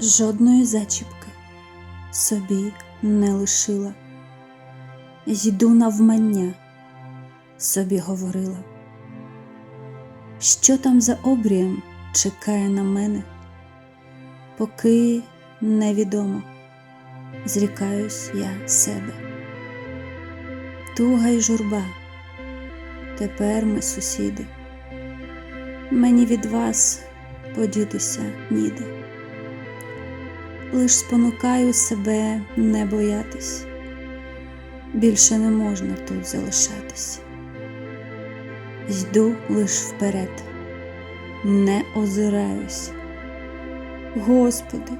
жодної зачіпки собі не лишила. Йду навмання, собі говорила. Що там за обрієм чекає на мене, поки невідомо, зрікаюсь я себе. Туга й журба, тепер ми сусіди. Мені від вас подітися ніде. Лиш спонукаю себе не боятись, більше не можна тут залишатись. Йду лиш вперед, не озираюсь. Господи,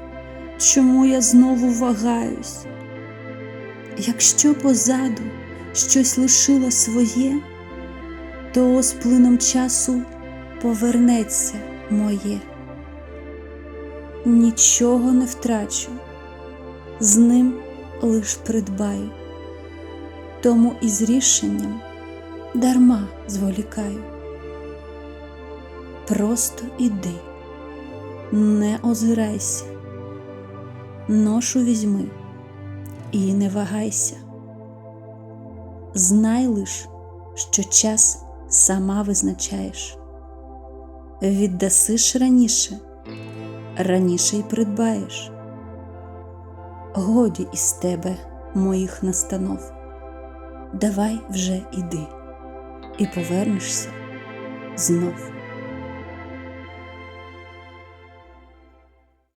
чому я знову вагаюсь? Якщо позаду щось лишило своє, то з плином часу повернеться моє. Нічого не втрачу, з ним лиш придбаю, тому і з рішенням дарма зволікаю. Просто іди, не озирайся, ношу візьми і не вагайся. Знай лиш, що час сама визначаєш. Віддасиш раніше, раніше й придбаєш. Годі із тебе моїх настанов. Давай вже іди і повернешся знов.